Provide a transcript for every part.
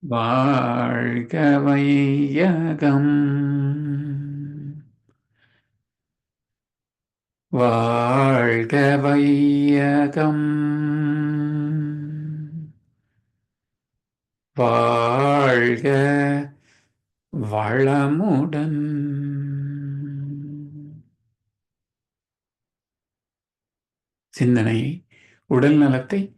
வாழ்க வையகம் வாழ்க வையகம் வாழ்க வளமுடன். சிந்தனை உடல் நலத்தை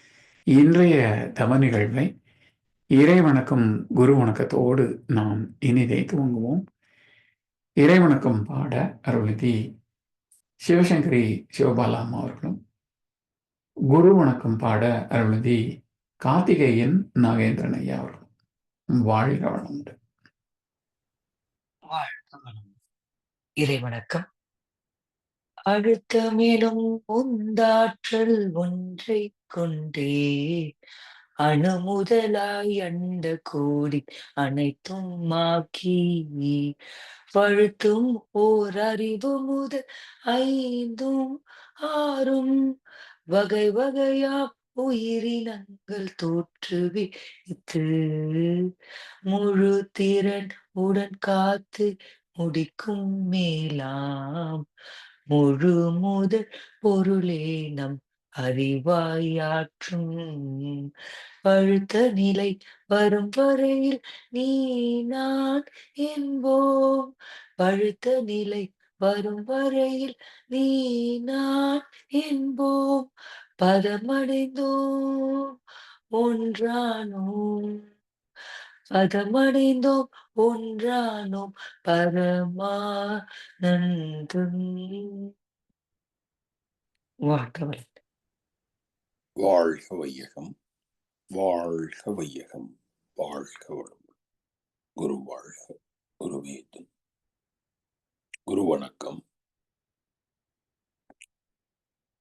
இன்றைய தவ நிகழ்வை இறை வணக்கம் குரு வணக்கத்தோடு நாம் இனிதை துவங்குவோம். இறை வணக்கம் பாட அருள்நிதி சிவசங்கரி சிவபாலாம் அவர்களும் குரு வணக்கம் பாட அருள்நிதி கார்த்திகேயன் நாகேந்திரன் ஐயா அவர்களும் வாழ்க வளமுண்டு வளம் இறை வணக்கம் அழுத்தமிலும் உந்தாற்றல் ஒன்றை கொண்டே. அணு முதலாய் அண்ட கோடி அனைத்தும் மாக்கி பழுத்தும் ஓர் அறிவு முதல் ஐந்தும் ஆறும். வகை வகையா உயிரினங்கள் தோற்றுவித்து. முழு திறன் உடன் காத்து முடிக்கும் மேலாம். முழு முதல் பொருளே நம் அறிவாயாற்றும். பழுத்த நிலை வரும் வரையில் நீ நான் என்போம். பழுத்த நிலை வரும் வரையில் நீ நான் என்போம். பதமடைந்தோம். ஒன்றானோம். பதமடைந்தோம் ஒன்றானோம் பரமானந்தம். வாழ்க்கவல் வாழ்க வையகம் வாழ்க வையகம் வாழ்க வளம் குரு வாழ்க குருவேதன் குரு வணக்கம்.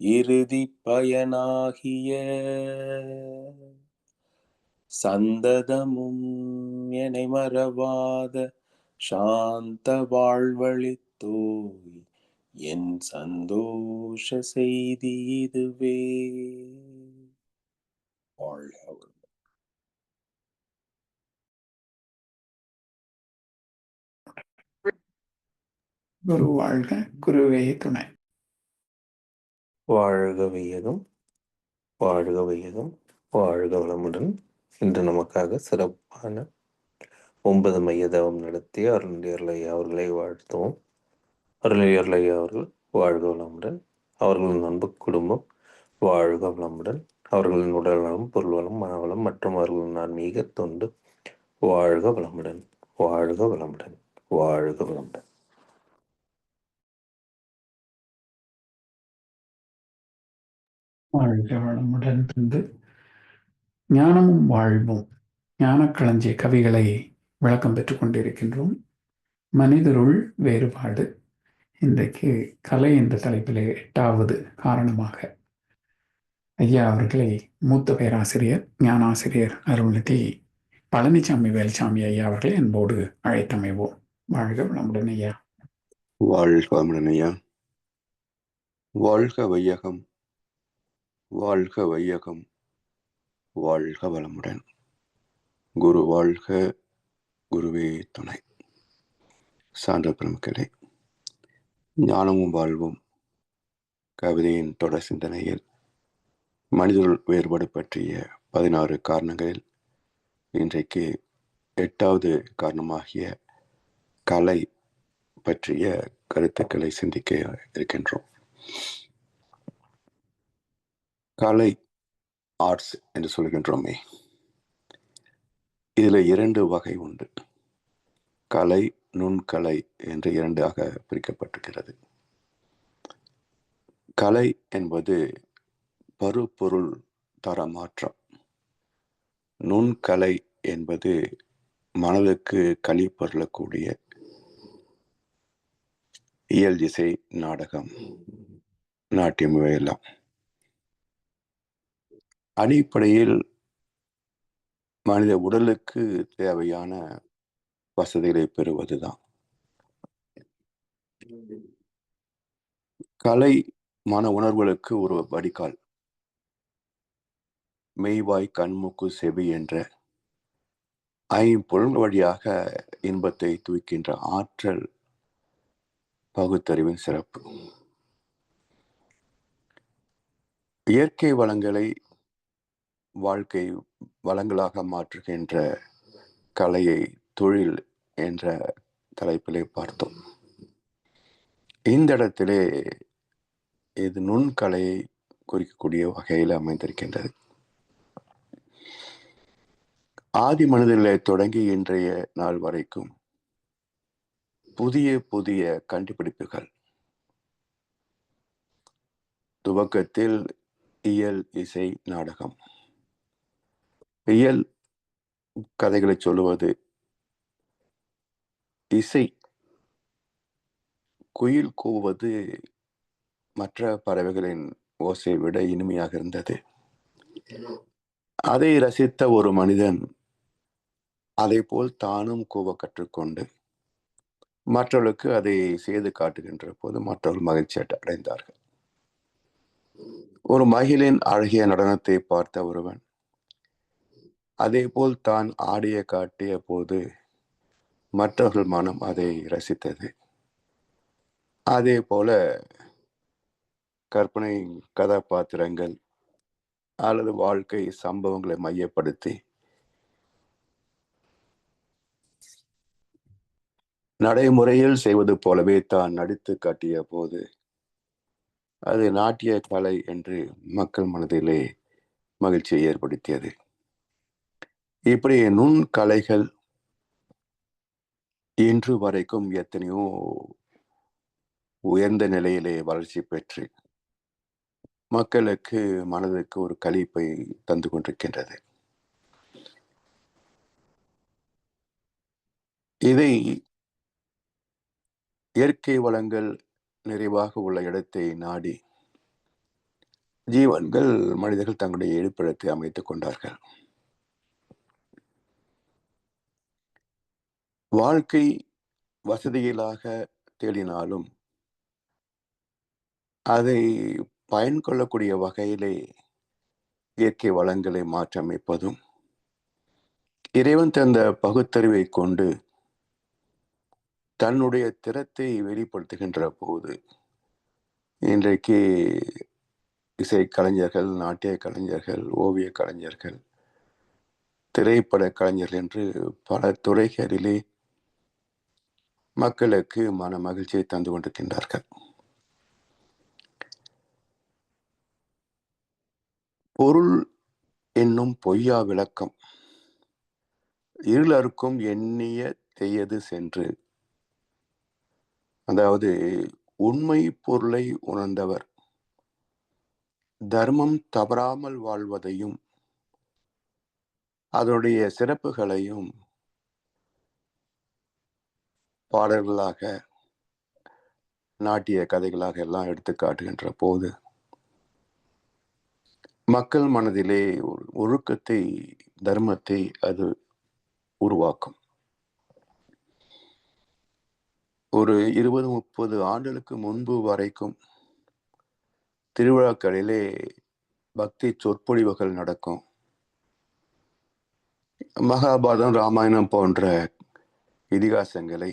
இறுதி பயனாகிய சந்ததமும் என்னை மறவாத சாந்த வாழ்வழித்தோய் என் சந்தோஷ செய்தி இதுவே. வாழ்க குரு வாழ்க. குருவே துணை. வாழ்க வையகம் வாழ்க வையகம் வாழ்க வளமுடன். இன்று நமக்காக சிறப்பான ஒன்பது மைய தவம் நடத்திய அருளியர்லை அவர்களை வாழ்த்துவோம். அருளியர்லை அவர்கள் வாழ்க வளமுடன் அவர்களின் அன்பு குடும்பம் வாழ்க வளமுடன். அவர்களின் உடல் நலம் பொருள் வளம் மனவளம் மற்றும் அவர்களின் ஆன்மீக தொண்டு வாழ்க வளமுடன் வாழ்க வளமுடன் வாழ்க வளமுடன். வாழ்க வளமுடன் இருந்து ஞானமும் வாழ்வும். ஞானக்களஞ்சிய கவிகளை விளக்கம் பெற்றுக் கொண்டிருக்கின்றோம். மனிதருள் வேறுபாடு. இன்றைக்கு கலை என்ற தலைப்பிலே எட்டாவது காரணமாக. ஐயா அவர்களை மூத்த பேராசிரியர் ஞானாசிரியர் அருள்நிதி பழனிசாமி வேல்சாமி ஐயா அவர்களை அன்போடு அழைத்தமைவோம். வாழ்க வளமுடன் ஐயா. வாழ்க வளமுடன் ஐயா. வாழ்க வையகம். வாழ்க வையகம் வாழ்க வளமுடன். குரு வாழ்க குருவே துணை. சான்ற பெருமக்களே ஞானமும் வாழ்வும் கவிதையின் தொடர் சிந்தனையில் மனிதர்கள் வேறுபாடு பற்றிய பதினாறு காரணங்களில் இன்றைக்கு எட்டாவது காரணமாகிய கலை பற்றிய கருத்துக்களை சிந்திக்க இருக்கின்றோம். கலை ஆர்ட்ஸ் என்று சொல்கின்றோமே. இதில் இரண்டு வகை உண்டு. கலை நுண்கலை என்று இரண்டாக பிரிக்கப்பட்டிருக்கிறது. கலை என்பது பருப்பொருள் தரமாற்றம் நுண்கலை என்பது மனதுக்கு களிப்பருளக்கூடிய இயல் இசை நாடகம் நாட்டியம் இவையெல்லாம். அடிப்படையில் மனித உடலுக்கு தேவையான வசதிகளை பெறுவதுதான். கலை மன உணர்வுகளுக்கு ஒரு வடிகால். மெய்வாய் கண்மூக்கு செவி என்ற ஐம்பொருள் வழியாக இன்பத்தை தூக்கின்ற ஆற்றல் பகுத்தறிவின் சிறப்பு. இயற்கை வளங்களை வாழ்க்கை வளங்களாக மாற்றுகின்ற கலையை தொழில் என்ற தலைப்பிலே பார்த்தோம். இந்த இடத்திலே இது நுண்கலையை குறிக்கக்கூடிய வகையில் அமைந்திருக்கின்றது. ஆதி மனிதர்களை தொடங்கி இன்றைய நாள் வரைக்கும் புதிய புதிய கண்டுபிடிப்புகள். துவக்கத்தில் இயல் இசை நாடகம். இயல் கதைகளை சொல்லுவது. இசை. குயில் கூவது மற்ற பறவைகளின் ஓசையை விட இனிமையாக இருந்தது. அதை ரசித்த ஒரு மனிதன் அதை போல் தானும் கூவ கற்றுக்கொண்டு மற்றவர்களுக்கு அதை செய்து காட்டுகின்ற போது மற்றவர்கள் மகிழ்ச்சி அடைந்தார்கள். ஒரு மகிழின் அழகிய நடனத்தை பார்த்த ஒருவன் அதே போல் தான் ஆடிய காட்டிய போது மற்றவர்கள் மனம் அதை ரசித்தது. அதே போல கற்பனை கதாபாத்திரங்கள் அல்லது வாழ்க்கை சம்பவங்களை மையப்படுத்தி நடைமுறையில் செய்வது போலவே தான் நடித்து காட்டிய போது அது நாட்டிய கலை என்று மக்கள் மனதிலே மகிழ்ச்சியை ஏற்படுத்தியது. இப்படி நுண் கலைகள் இன்று வரைக்கும் எத்தனையோ உயர்ந்த நிலையிலே வளர்ச்சி பெற்று மக்களுக்கு மனதுக்கு ஒரு கழிப்பை தந்து கொண்டிருக்கின்றது. இதை இயற்கை வளங்கள் நிறைவாக உள்ள இடத்தை நாடி ஜீவன்கள் மனிதர்கள் தங்களுடைய இருப்பிடத்தை அமைத்துக் கொண்டார்கள். வாழ்க்கை வசதிகளாக தேடினாலும் அதை பயன் கொள்ளக்கூடிய வகையிலே இயற்கை வளங்களை மாற்றமைப்பதும் இறைவன் தந்த பகுத்தறிவை கொண்டு தன்னுடைய திறத்தை வெளிப்படுத்துகின்ற போது இன்றைக்கு இசை கலைஞர்கள் நாட்டிய கலைஞர்கள் ஓவிய கலைஞர்கள் திரைப்பட கலைஞர்கள் என்று பல துறைகளிலே மக்களுக்கு மன மகிழ்ச்சியை தந்து கொண்டிருக்கின்றார்கள். பொருள் என்னும் பொய்யா விளக்கம். இருளருக்கும் எண்ணிய தெய்யது சென்று. அதாவது உண்மை பொருளை உணர்ந்தவர். தர்மம் தவறாமல் வாழ்வதையும் அதனுடைய சிறப்புகளையும் பாடல்களாக நாட்டிய கதைகளாக எல்லாம் எடுத்து காட்டுகின்ற போது மக்கள் மனதிலே ஒரு ஒழுக்கத்தை தர்மத்தை அது உருவாக்கும். ஒரு இருபது முப்பது ஆண்டுகளுக்கு முன்பு வரைக்கும் திருவிழாக்களிலே பக்தி சொற்பொழிவுகள் நடக்கும். மகாபாரதம் ராமாயணம் போன்ற இதிகாசங்களை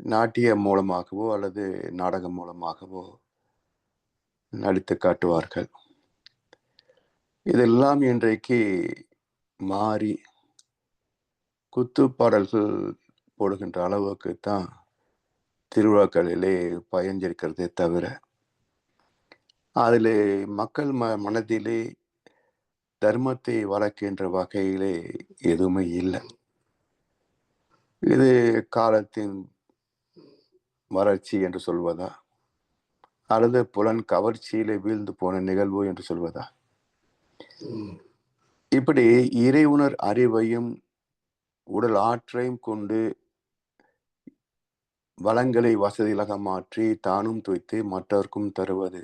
நாட்டியம் மூலமாகவோ அல்லது நாடகம் மூலமாகவோ நடித்து காட்டுவார்கள். இதெல்லாம் இன்றைக்கு மாறி குத்து பாடல்கள் போடுகின்ற அளவுக்கு தான் திருவிழாக்களிலே பயஞ்சிருக்கிறதே தவிர அதில் மக்கள் ம மனதிலே தர்மத்தை வளர்க்கின்ற வகையிலே எதுவுமே இல்லை. இது காலத்தின் வறட்சி என்று சொல்வதா? அல்லது புலன் கவர்ச்சியிலே வீழ்ந்து போன நிகழ்வு என்று சொல்வதா? இப்படி இறைவுணர் அறிவையும் உடல் ஆற்றையும் கொண்டு வளங்களை வசதிகளாக மாற்றி தானும் துய்த்து மற்றவர்க்கும் தருவது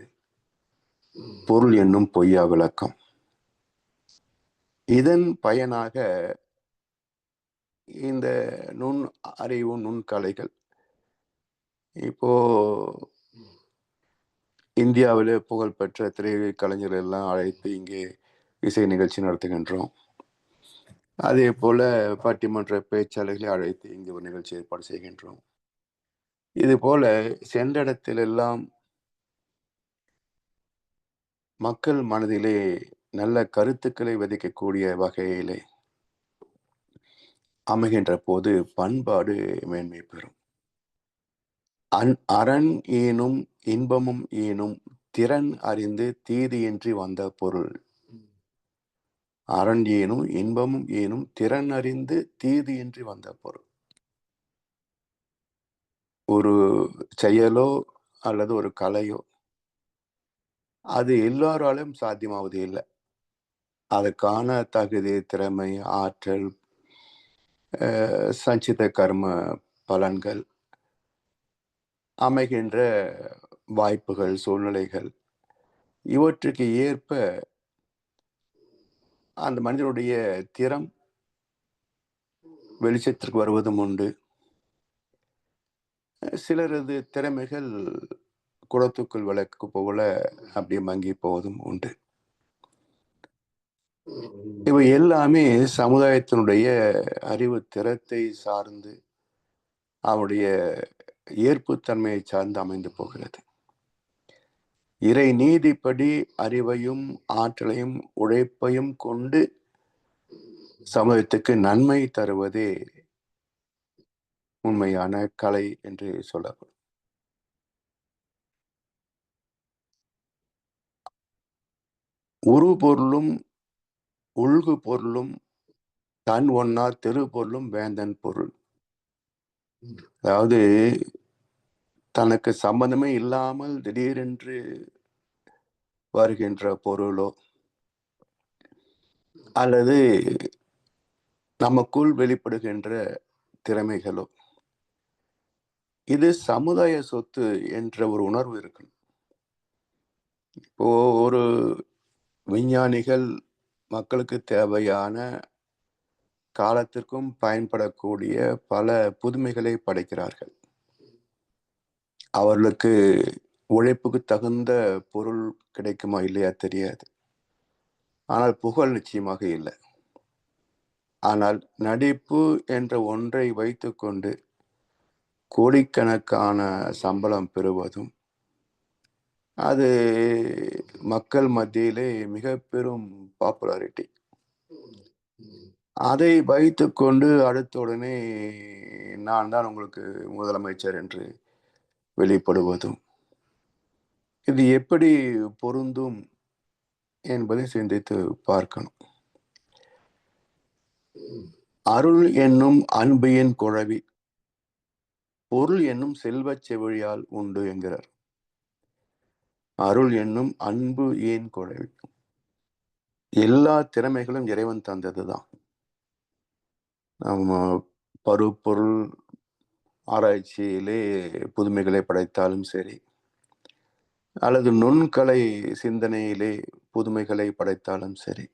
பொருள் என்னும் பொய்யா விளக்கம். இதன் பயனாக இந்த நுண் அறிவு நுண்கலைகள் இப்போ இந்தியாவில் புகழ்பெற்ற திரை கலைஞர்கள் எல்லாம் அழைத்து இங்கே இசை நிகழ்ச்சி நடத்துகின்றோம். அதே போல பட்டிமன்ற பேச்சாளர்களை அழைத்து இங்கே ஒரு நிகழ்ச்சி ஏற்பாடு செய்கின்றோம். இது போல சென்ற இடத்திலெல்லாம் மக்கள் மனதிலே நல்ல கருத்துக்களை விதைக்கக்கூடிய வகையிலே அமைகின்ற போது பண்பாடு மேன்மை பெறும். அன் அரண் ஏனும் இன்பமும் ஏனும் திறன் அறிந்து தீதியின்றி வந்த பொருள். அரண் ஏனும் இன்பமும் ஏனும் திறன் அறிந்து தீதியின்றி வந்த பொருள். ஒரு செயலோ அல்லது ஒரு கலையோ அது எல்லாராலும் சாத்தியமாவது இல்லை. அதுக்கான தகுதி திறமை ஆற்றல் சஞ்சித கர்ம பலன்கள் அமைகின்ற வாய்ப்புகள் சூழ்நிலைகள் இவற்றுக்கு ஏற்ப அந்த மனிதனுடைய திறம் வெளிச்சத்திற்கு வருவதும் உண்டு. சிலரது திறமைகள் குளத்துக்குள் விளக்கு போல அப்படியே மங்கி போவதும் உண்டு. இவை எல்லாமே சமுதாயத்தினுடைய அறிவு திறத்தை சார்ந்து அவருடைய ஏற்புத்தன்மையை சார்ந்து அமைந்து போகிறது. இறை நீதிப்படி அறிவையும் ஆற்றலையும் உழைப்பையும் கொண்டு சமூகத்துக்கு நன்மை தருவதே உண்மையான கலை என்று சொல்லப்படும். உரு பொருளும் உள்கு பொருளும் தன் ஒன்னா தெரு பொருளும் வேந்தன் பொருள். அதாவது தனக்கு சம்பந்தமே இல்லாமல் திடீரென்று வருகின்ற பொருளோ அல்லது நமக்குள் வெளிப்படுகின்ற திறமைகளோ. இது சமுதாய சொத்து என்ற ஒரு உணர்வு இருக்கணும். இப்போ ஒரு விஞ்ஞானிகள் மக்களுக்கு தேவையான காலத்திற்கும் பயன்படக்கூடிய பல புதுமைகளை படைக்கிறார்கள். அவர்களுக்கு உழைப்புக்கு தகுந்த பொருள் கிடைக்குமா இல்லையா தெரியாது. ஆனால் புகழ் நிச்சயமாக இல்லை. ஆனால் நடிப்பு என்ற ஒன்றை வைத்துக்கொண்டு கோடிக்கணக்கான சம்பளம் பெறுவதும் அது மக்கள் மத்தியிலே மிக பெரும் பாப்புலாரிட்டி அதை வைத்துக்கொண்டு அடுத்த உடனே நான் தான் உங்களுக்கு முதலமைச்சர் என்று வெளிப்படுவதும். இது எப்படி பொருந்தும் என்பதை சிந்தித்து பார்க்கணும். அருள் என்னும் அன்பையின் குழவி பொருள் என்னும் செல்வச் செவிழியால் உண்டு என்கிறார். அருள் என்னும் அன்பு ஏன் குழவி? எல்லா திறமைகளும் இறைவன் தந்ததுதான். நம்ம பருப்பொருள் ஆராய்ச்சியிலே புதுமைகளை படைத்தாலும் சரி அல்லது நுண்கலை சிந்தனையிலே புதுமைகளை படைத்தாலும் சரி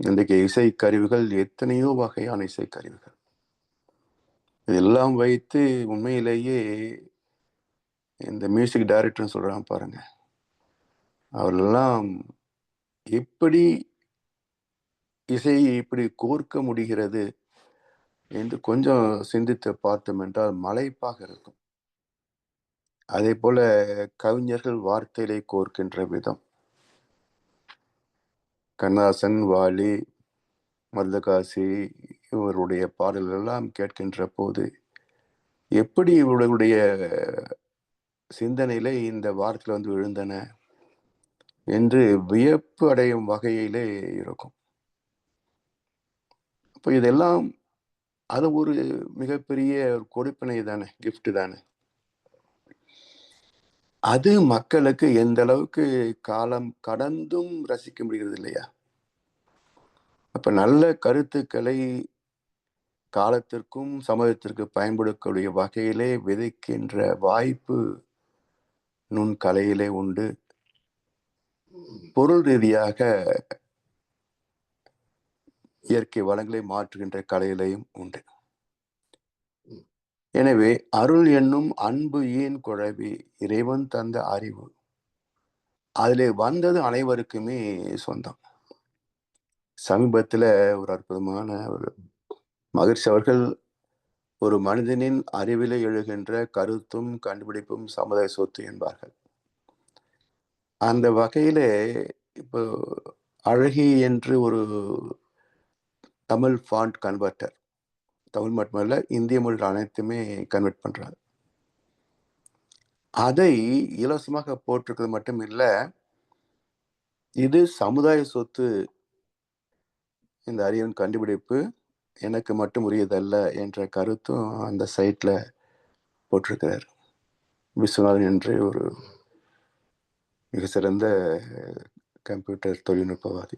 இன்றைக்கு இசைக்கருவிகள் எத்தனையோ வகையான இசைக்கருவிகள். இதெல்லாம் வைத்து உண்மையிலேயே இந்த மியூசிக் டைரக்டர்னு சொல்கிறான் பாருங்க. அவரெல்லாம் எப்படி இசையை இப்படி கோர்க்க முடிகிறது? என்று கொஞ்சம் சிந்தித்து பார்த்தோம் என்றால் மலைப்பாக இருக்கும். அதே போல கவிஞர்கள் வார்த்தையிலே கோர்க்கின்ற விதம். கண்ணாசன் வாலி மருதகாசி இவருடைய பாடல்கள் எல்லாம் கேட்கின்ற போது எப்படி இவர்களுடைய சிந்தனையிலே இந்த வார்த்தைகள் வந்து விழுந்தன என்று வியப்பு அடையும் வகையிலே இருக்கும். இப்போ இதெல்லாம் அது ஒரு மிகப்பெரிய ஒரு கொடுப்பினை தானே கிஃப்ட் தானே. அது மக்களுக்கு எந்த அளவுக்கு காலம் கடந்தும் ரசிக்க முடிகிறது இல்லையா? அப்ப நல்ல கருத்துக்களை காலத்திற்கும் சமூகத்திற்கு பயன்படக்கூடிய வகையிலே விதைக்கின்ற வாய்ப்பு நுண் கலையிலே உண்டு. பொருள் ரீதியாக இயற்கை வளங்களை மாற்றுகின்ற கலையிலையும் உண்டு. எனவே அருள் என்னும் அன்பு ஏன் குழவி? இறைவன் தந்த அறிவு. அதிலே வந்தது அனைவருக்குமே சொந்தம். சமீபத்துல ஒரு அற்புதமான ஒரு மகிழ்ச்சி. அவர்கள் ஒரு மனிதனின் அறிவிலே எழுகின்ற கருத்தும் கண்டுபிடிப்பும் சமுதாய சொத்து என்பார்கள். அந்த வகையிலே இப்போ அழகி என்று ஒரு தமிழ் ஃபாண்ட் கன்வெர்ட்டர் தமிழ் மட்டுமல்ல இந்திய மொழிகள் அனைத்துமே கன்வெர்ட் பண்ணுறாரு அதை இலவசமாக போட்டிருக்கிறது மட்டும் இல்லை இது சமுதாய சொத்து இந்த அரியன் கண்டுபிடிப்பு எனக்கு மட்டும் உரியதல்ல என்ற கருத்தும் அந்த சைட்டில் போட்டிருக்கிறார். விஸ்வநாதன் என்று ஒரு மிக சிறந்த கம்ப்யூட்டர் தொழில்நுட்பவாதி.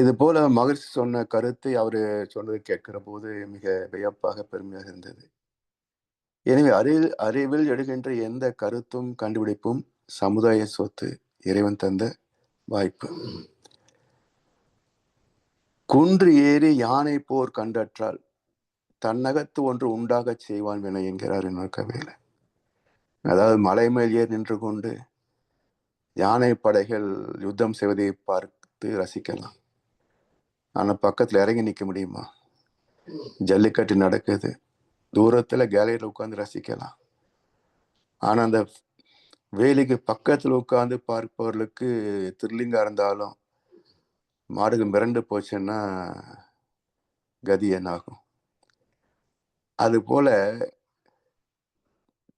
இது போல மகிழ்ச்சி சொன்ன கருத்தை அவர் சொன்னதை கேட்கிற போது மிக வியப்பாக பெருமையாக இருந்தது. எனவே அறிவில் அறிவில் எடுகின்ற எந்த கருத்தும் கண்டுபிடிப்பும் சமுதாய சொத்து இறைவன் தந்த வாய்ப்பு. குன்று ஏறி யானை போர் கண்டற்றால் தன்னகத்து ஒன்று உண்டாகச் செய்வான் வினை என்கிறார் இன்னொரு கவையில அதாவது மலை மேல் ஏறி நின்று கொண்டு யானை படைகள் யுத்தம் செய்வதை பார்த்து ரசிக்கலாம். ஆனால் பக்கத்தில் இறங்கி நிற்க முடியுமா? ஜல்லிக்கட்டு நடக்குது. தூரத்தில் கேலரியில் உட்காந்து ரசிக்கலாம். ஆனால் அந்த வேலிக்கு பக்கத்தில் உட்காந்து பார்ப்பவர்களுக்கு த்ரில்லிங்கா இருந்தாலும் மாடுக்கு மிரண்டு போச்சுன்னா கதி என்ன ஆகும்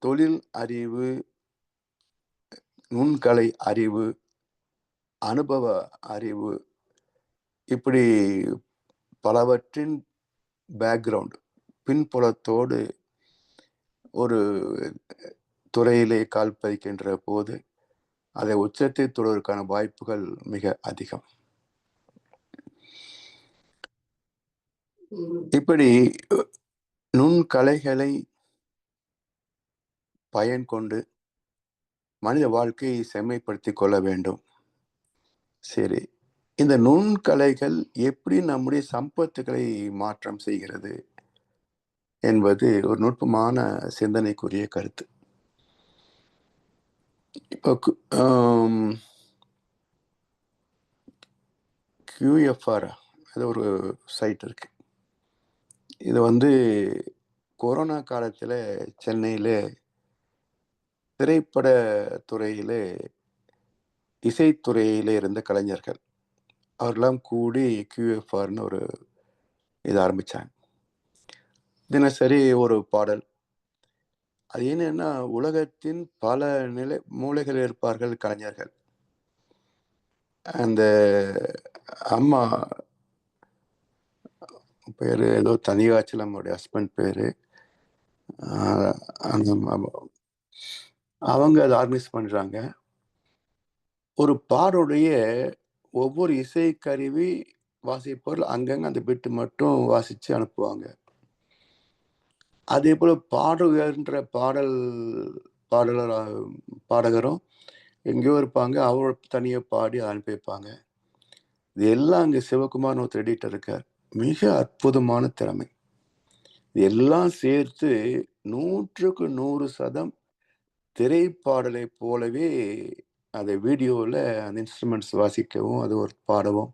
தொழில் அறிவு நுண்கலை அறிவு அனுபவ அறிவு இப்படி பலவற்றின் பேக்ரவுண்ட் பின்புலத்தோடு ஒரு துறையிலே கால் பதிக்கின்ற போது அதை உச்சத்தை தொடுவதற்கான வாய்ப்புகள் மிக அதிகம். இப்படி நுண்கலைகளை பயன் கொண்டு மனித வாழ்க்கையை செம்மைப்படுத்திக் கொள்ள வேண்டும். சரி இந்த நுண்கலைகள் எப்படி நம்முடைய சம்பத்துக்களை மாற்றம் செய்கிறது என்பது ஒரு நுட்பமான சிந்தனைக்குரிய கருத்து. இப்போ கியூஎஃப்ஆர் அது ஒரு சைட் இருக்கு. இது வந்து கொரோனா காலத்தில் சென்னையில் திரைப்பட துறையில் இசைத்துறையிலே இருந்த கலைஞர்கள். அவர்களெல்லாம் கூடி கியூஎஃப்ஆர்னு ஒரு இது ஆரம்பித்தாங்க தினசரி ஒரு பாடல். அது என்னன்னா உலகத்தின் பல நிலை மூலைகள் இருப்பார்கள் கலைஞர்கள். அந்த அம்மா பேர் ஏதோ தனியாச்சில் நம்மளுடைய ஹஸ்பண்ட் பேர். அந்த அவங்க அதை ஆர்கனைஸ் பண்ணுறாங்க ஒரு பாடோடைய ஒவ்வொரு இசைக்கருவி வாசிப்பவர்கள் அங்கங்க அந்த பிட்டு மட்டும் வாசித்து அனுப்புவாங்க. அதே போல் பாடுகின்ற பாடல் பாடலர் பாடகரும் எங்கேயோ இருப்பாங்க. அவர் தனியாக பாடி அனுப்பி வைப்பாங்க இது எல்லாம் அங்கே சிவகுமார் ஒரு எடிட்டர் இருக்கார். மிக அற்புதமான திறமை. இது எல்லாம் சேர்த்து நூற்றுக்கு நூறு சதம் திரைப்பாடலை போலவே அதை வீடியோவில் அந்த இன்ஸ்ட்ருமெண்ட்ஸ் வாசிக்கவும் அது ஒரு பாடவும்.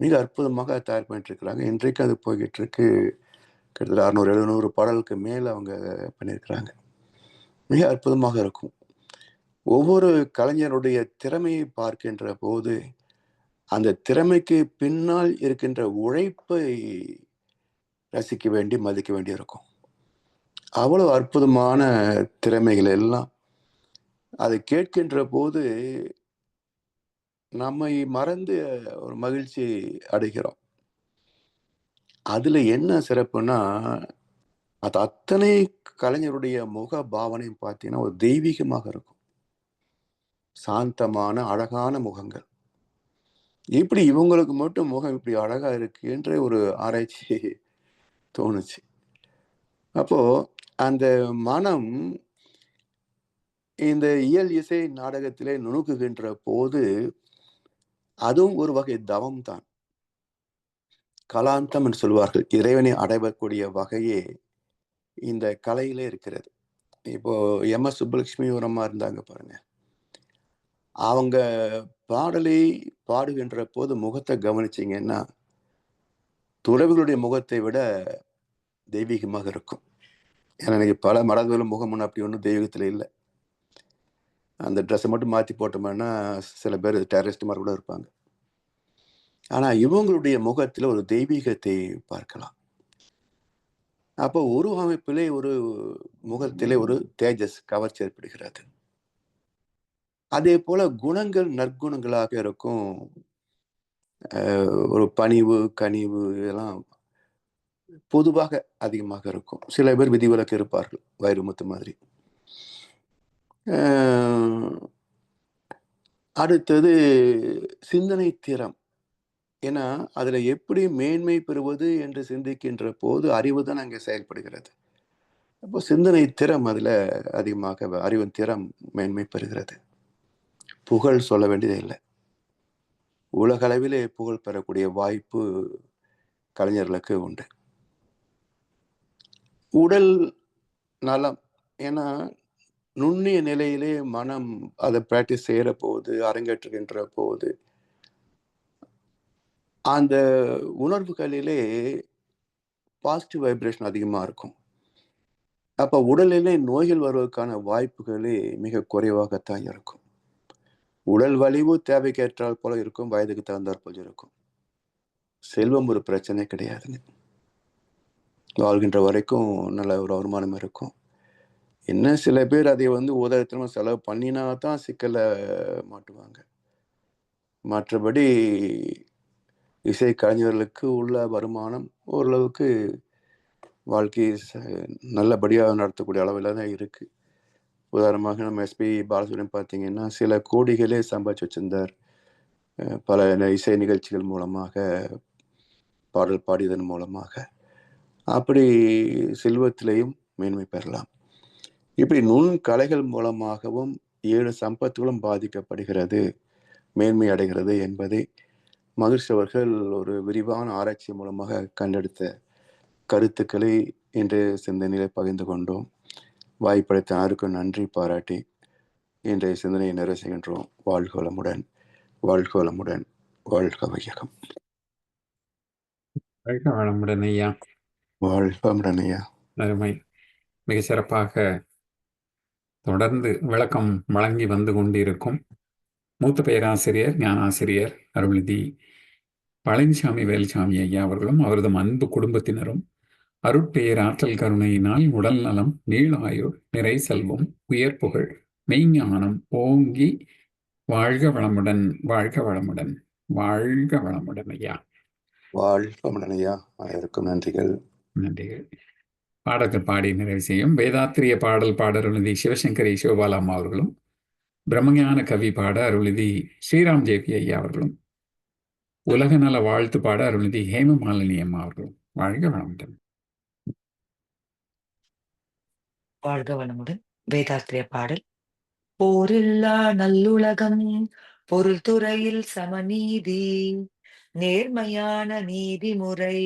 மிக அற்புதமாக தயார் பண்ணிட்டுருக்கிறாங்க. இன்றைக்கு அது போய்கிட்டு இருக்கு கிட்டத்தட்ட அறுநூறு எழுநூறு பாடலுக்கு மேலே அவங்க பண்ணியிருக்கிறாங்க. மிக அற்புதமாக இருக்கும். ஒவ்வொரு கலைஞருடைய திறமையை பார்க்கின்ற போது அந்த திறமைக்கு பின்னால் இருக்கின்ற உழைப்பை ரசிக்க வேண்டி மதிக்க வேண்டி இருக்கும். அவ்வளோ அற்புதமான திறமைகள் எல்லாம் அதை கேட்கின்ற போது நம்மை மறந்து ஒரு மகிழ்ச்சி அடைகிறோம். அதுல என்ன சிறப்புன்னா அது அத்தனை கலைஞருடைய முக பாவனையும் பார்த்தீங்கன்னா ஒரு தெய்வீகமாக இருக்கும். சாந்தமான அழகான முகங்கள். இப்படி இவங்களுக்கு மட்டும் முகம் இப்படி அழகா இருக்குன்ற ஒரு ஆராய்ச்சி தோணுச்சு. அப்போ அந்த மனம் இந்த இயல் இசை நாடகத்திலே நுணுக்குகின்ற போது அதுவும் ஒரு வகை தவம் தான் கலாந்தம் என்று சொல்வார்கள். இறைவனை அடைவக்கூடிய வகையே இந்த கலையிலே இருக்கிறது. இப்போ எம் எஸ் சுப்புலட்சுமி உரமா இருந்தாங்க பாருங்க. அவங்க பாடலை பாடுகின்ற போது முகத்தை கவனிச்சிங்கன்னா துறவிகளுடைய முகத்தை விட தெய்வீகமாக இருக்கும். ஏன்னா எனக்கு பல மடங்களும் முகம் அப்படி ஒன்றும் தெய்வீகத்தில் இல்லை. அந்த ட்ரெஸ்ஸை மட்டும் மாற்றி போட்டோம்னா சில பேர் டெரரிஸ்ட் மாதிரி கூட இருப்பாங்க. ஆனால் இவங்களுடைய முகத்தில் ஒரு தெய்வீகத்தை பார்க்கலாம். அப்போ உருவமைப்பிலே ஒரு முகத்திலே ஒரு தேஜஸ் கவர்ச்சி ஏற்படுகிறது. அதே போல குணங்கள் நற்குணங்களாக இருக்கும். ஒரு பணிவு கனிவு இதெல்லாம் பொதுவாக அதிகமாக இருக்கும். சில பேர் விதிவிலக்கு இருப்பார்கள் வைரமுத்து மாதிரி. அடுத்தது சிந்தனை திறம். ஏன்னா அதில் எப்படி மேன்மை பெறுவது என்று சிந்திக்கின்ற போது அறிவு தான் அங்கே செயல்படுகிறது. அப்போ சிந்தனை திறம் அதில் அதிகமாக அறிவின் திறம் மேன்மை பெறுகிறது. புகழ் சொல்ல வேண்டியதே இல்லை. உலகளவிலே புகழ் பெறக்கூடிய வாய்ப்பு கலைஞர்களுக்கு உண்டு. உடல் நலம். ஏன்னா நுண்ணிய நிலையிலே மனம் அதை ப்ராக்டிஸ் செய்கிற போது அரங்கேற்றுகின்ற போது அந்த உணர்வுகளிலே பாசிட்டிவ் வைப்ரேஷன் அதிகமாக இருக்கும். அப்போ உடலிலே நோய்கள் வருவதற்கான வாய்ப்புகளே மிக குறைவாகத்தான் இருக்கும். உடல் வலிவு தேவைக்கேற்றால் போல இருக்கும் வயதுக்கு தகுந்தாற் போல இருக்கும். செல்வம் ஒரு பிரச்சனை கிடையாதுங்க. வாழ்கின்ற வரைக்கும் நல்ல ஒரு வருமானம் இருக்கும். என்ன சில பேர் அதை வந்து உதயத்திலும் செலவு பண்ணினா தான் சிக்கலை மாட்டுவாங்க. மற்றபடி இசை கலைஞர்களுக்கு உள்ள வருமானம் ஓரளவுக்கு வாழ்க்கையை நல்லபடியாக நடத்தக்கூடிய அளவில் தான் இருக்குது உதாரணமாக நம்ம எஸ்பி பாலசுப்ரமணியம் பார்த்தீங்கன்னா சில கோடிகளே சம்பாதிச்சு வச்சிருந்தார். பல இசை நிகழ்ச்சிகள் மூலமாக பாடல் பாடியதன் மூலமாக. அப்படி செல்வத்திலையும் மேன்மை பெறலாம். இப்படி நுண் கலைகள் மூலமாகவும் ஏழு சம்பத்துகளும் பாதிக்கப்படுகிறது மேன்மை அடைகிறது என்பதை மகிழ்ச்சி அவர்கள் ஒரு விரிவான ஆராய்ச்சி மூலமாக கண்டெடுத்த கருத்துக்களை இன்று சிந்தனையில பகிர்ந்து கொண்டோம். வாய்ப்படைத்த யாருக்கும் நன்றி பாராட்டி இன்றைய சிந்தனையை நிறைவு செய்கின்றோம். வாழ்க வளமுடன் வாழ்க வளமுடன் வாழ்க வையகம். வாழ்க வளமுடன் ஐயா. வாழ்க வளமுடன் ஐயா. அருமை. மிக சிறப்பாக தொடர்ந்து விளக்கம் வழங்கி வந்து கொண்டிருக்கும் மூத்த பேராசிரியர் ஞானாசிரியர் அருள்நிதி பழனிசாமி வேலுசாமி ஐயா அவர்களும் அவரது அன்பு குடும்பத்தினரும் அருட்பெயர் ஆற்றல் கருணையினால் உடல் நலம் நீளாயுள் நிறை செல்வம் உயர் புகழ் மெய்ஞானம் ஓங்கி வாழ்க வளமுடன் வாழ்க வளமுடன் வாழ்க வளமுடன் ஐயா. வாழ்க வளமுடன் ஐயா. அனைவருக்கும் நன்றிகள். நன்றிகள். பாடல்கள் பாடி நிறைவு செய்யும். வேதாத்திரிய பாடல் பாட அருள்நிதி சிவசங்கரி சிவபாலாம்மா அவர்களும் பிரம்மஞான கவி பாட அருள்நிதி ஸ்ரீராம் ஜேபி ஐயா அவர்களும் உலக நல வாழ்த்து பாட அருள்நிதி ஹேமமாலினி அம்மா அவர்களும். வாழ்க வளமுடன். வாழ்க வளமுடன். வேதாத்திரிய பாடல். போரில்லா நல்லுலகம் பொருள் துறையில் சமநீதி. நேர்மையான நீதிமுறை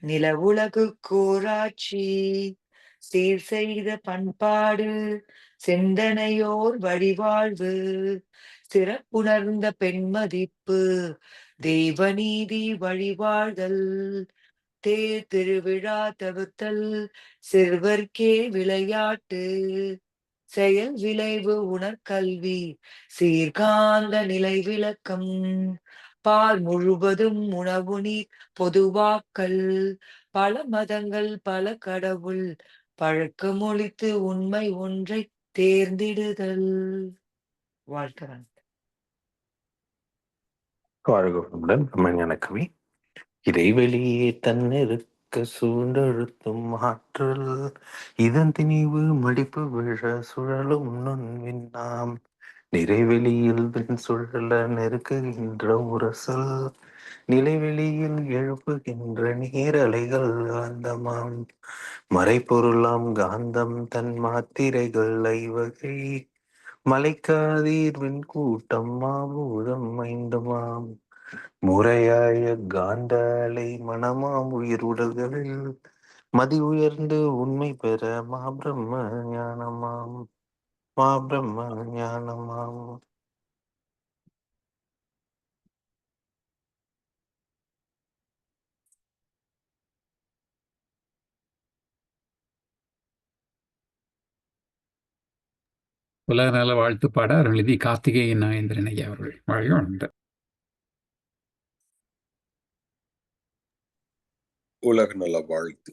நில உலகு கோராட்சி சீர் செய்த பண்பாடு சிந்தனையோர் வழிவாழ்வு சிறப்புணர்ந்த பெண்மதிப்பு தெய்வநீதி வழிவாழ்தல் தேர் திருவிழா தவிர்த்தல் சிறுவர்க்கே விளையாட்டு செயல் விளைவு உணர்கல்வி சீர்காந்த நிலை விளக்கம் பால் முழுவதும் உணவு நீர் பொதுவாக்கல். பல மதங்கள் பல கடவுள் பழக்கமொழித்து உண்மை ஒன்றை தேர்ந்திடுதல். வாழ்க்கை வாழ்க வளமுடன். பிரம்மஞான கவி இறைவெளியே தன்னிருக்க சூழ்ந்தழுத்தும் ஆற்றல். இதன் திணிவு மடிப்பு விழ சுழலும் நுண்விண்ணாம் நிறைவெளியில் பின் சுழல நெருக்குகின்ற உரசல் நிலைவெளியில் எழுப்புகின்ற நீரலைகள் காந்தமாம் மறைப்பொருளாம் காந்தம் தன் மாத்திரைகள் ஐவகை மலைக்காதீர்வின் கூட்டம் மாபூதம் ஐந்துமாம். முறையாய காந்த அலை மனமாம் உயிர் உடல்களில் மதி உயர்ந்து உண்மை பெற மாபிரம்ம ஞானமாம். மா பிரம்ம ஞானமாம். உலக நல வாழ்த்து பாட அருள்நிதி கார்த்திகேயன் நாயந்திரன் ஐயா அவர்கள். வாழ்க வளமுடன். உலக நல வாழ்த்து.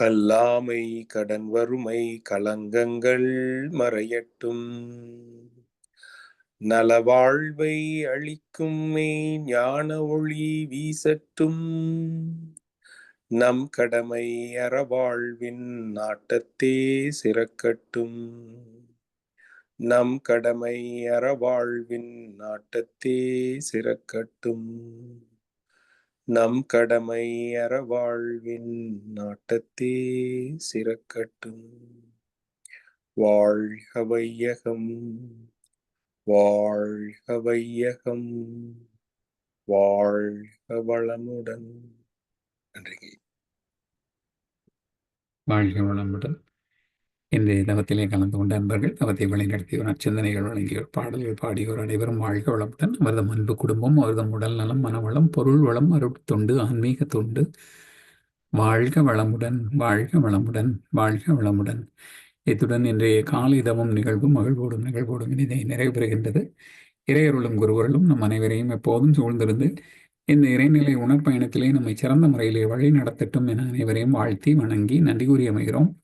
கல்லாமை கடன் வறுமை கலங்கங்கள் மறையட்டும். நலவாழ்வை அளிக்கும் மெய் ஞான ஒளி வீசட்டும். நம் கடமை அறவாழ்வின் நாட்டத்தே சிறக்கட்டும். நம் கடமை அறவாழ்வின் நாட்டத்தே சிறக்கட்டும். நம் கடமை அறவாழ்வின் நாட்டத்தே சிறக்கட்டும். வாழ்க வையகம் வாழ்க வையகம் வாழ்க வளமுடன். நன்றி வாழ்க வளமுடன். இன்றைய தவத்திலே கலந்து கொண்ட அன்பர்கள் தவத்தை வழிநடத்தியோர் நற்சிந்தனைகள் வழங்கியோர் பாடல்கள் பாடியோர் அனைவரும் வாழ்க வளமுடன். அவரது அன்பு குடும்பம் அவரது உடல் நலம் மனவளம் பொருள் வளம் அருட்தொண்டு ஆன்மீக தொண்டு. வாழ்க வளமுடன் வாழ்க வளமுடன் வாழ்க வளமுடன். இத்துடன் இன்றைய காலை தவம் நிகழ்வு மகிழ்வோடும் நிகழ்வோடும் இதை நிறைவு பெறுகின்றது இறையருளும் குருவருளும் நம் அனைவரையும் எப்போதும் சூழ்ந்திருந்து இந்த இறைநிலை உணர்பயணத்திலே நம்மை சிறந்த முறையிலே வழி நடத்தட்டும் என அனைவரையும் வாழ்த்தி வணங்கி நன்றி கூறி அமைகிறோம்.